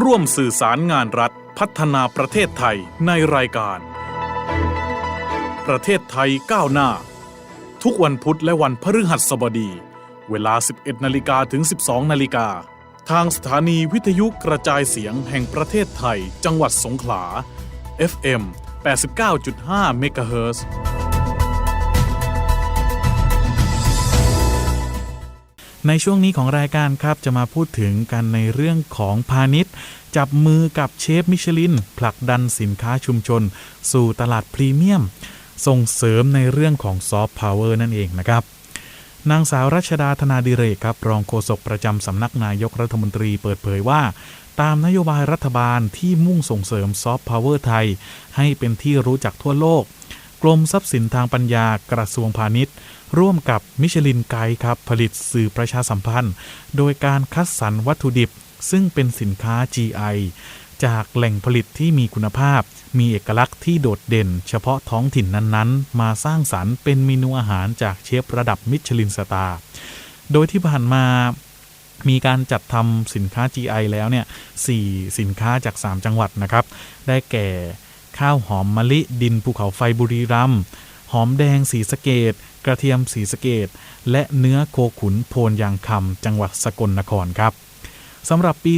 ร่วมสื่อสารงานรัฐพัฒนาประเทศไทยในรายการ ประเทศไทยก้าวหน้า ทุกวันพุธและวันพฤหัสบดี เวลา 11นาฬิกาถึง 12นาฬิกาทางสถานีวิทยุกระจายเสียงแห่งประเทศไทย จังหวัดสงขลา FM 89.5เมกะเฮิร์ ในช่วงนี้ของรายการครับจะมาพูดถึงกันในเรื่องของพาณิชย์ จับมือกับเชฟมิชลิน ผลักดันสินค้าชุมชน สู่ตลาดพรีเมียม ส่งเสริมในเรื่องของซอฟต์พาวเวอร์นั่นเองนะครับนางสาวรัชดาธนาดิเรกครับ รองโฆษกประจำสำนักนายกรัฐมนตรีเปิดเผยว่า ตามนโยบายรัฐบาลที่มุ่งส่งเสริมซอฟต์พาวเวอร์ไทย ให้เป็นที่รู้จักทั่วโลก กรมทรัพย์สินทางปัญญากระทรวงพาณิชย์ ร่วมกับมิชลินไกด์ครับ ผลิตสื่อประชาสัมพันธ์ โดยการคัดสรรวัตถุดิบ ซึ่งเป็นสินค้า GI จากแหล่งผลิตที่มีคุณภาพ มีเอกลักษณ์ที่โดดเด่น เฉพาะท้องถิ่นนั้นๆ มาสร้างสรรค์เป็นเมนูอาหารจากเชฟระดับมิชลินสตาร์ โดยที่ผ่านมามีการจัดทำสินค้า GI แล้วเนี่ย4สินค้าจาก 3 จังหวัดนะครับ ได้แก่ ข้าวหอมมะลิดินภูเขาไฟบุรีรัมย์หอมแดงสีสะเกดกระเทียมสีสะเกดและเนื้อโคขุนโพนยางคำจังหวัดสกลนครครับสำหรับปี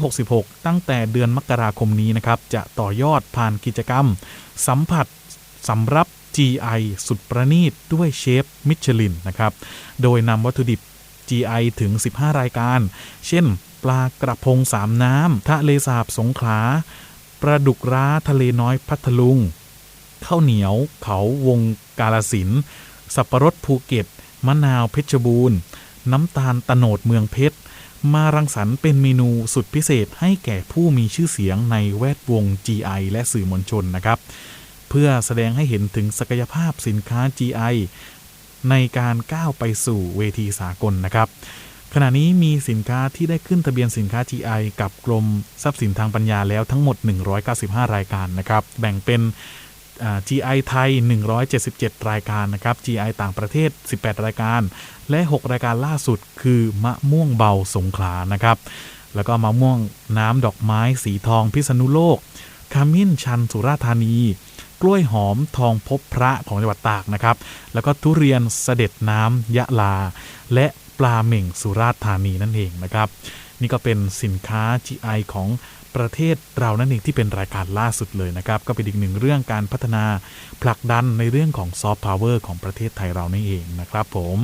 2566 ตั้งแต่เดือนมกราคมนี้นะครับ จะต่อยอดผ่านกิจกรรม สัมผัสสำรับ GI สุดประณีตด้วยเชฟมิชลินนะครับ โดยนำวัตถุดิบ GI ถึง 15 รายการ เช่น ปลากระพงสามน้ำทะเลสาบสงขลา ปลาดุกร้าทะเลน้อยพัทลุงข้าวเหนียวเขาวงกาลสินสับปะรดภูเก็ต มะนาวเพชรบูรณ์ น้ำตาลตะโนดเมืองเพชร มารังสรรค์เป็นเมนูสุดพิเศษให้แก่ผู้มีชื่อเสียงในแวดวง GI และสื่อมวลชนนะครับ เพื่อแสดงให้เห็นถึงศักยภาพสินค้า GI ในการก้าวไปสู่เวทีสากลนะครับ ขณะนี้มีสินค้าที่ได้ขึ้นทะเบียนสินค้า GI กับกรมทรัพย์สินทางปัญญาแล้วทั้งหมด 195 รายการนะครับ แบ่งเป็น GI ไทย 177 รายการนะครับ GI ต่างประเทศ 18 รายการ และ 6 รายการล่าสุดคือมะม่วงเบาสงขลานะครับ แล้วก็มะม่วงน้ำดอกไม้สีทองพิษณุโลกขมิ้นชันสุราธานี กล้วยหอมทองพบพระของจังหวัดตากนะครับ แล้วก็ทุเรียนเสด็จน้ำยะลา และ ปลาเหม่งสุราษฎร์ธานีนั่นเองนะครับ นี่ก็เป็นสินค้า GI ของประเทศเรานั่นเองที่เป็นรายการล่าสุดเลยนะครับ ก็เป็นอีกหนึ่งเรื่องการพัฒนาผลักดันในเรื่องของซอฟต์พาวเวอร์ของประเทศไทยเรานี่เองนะครับผม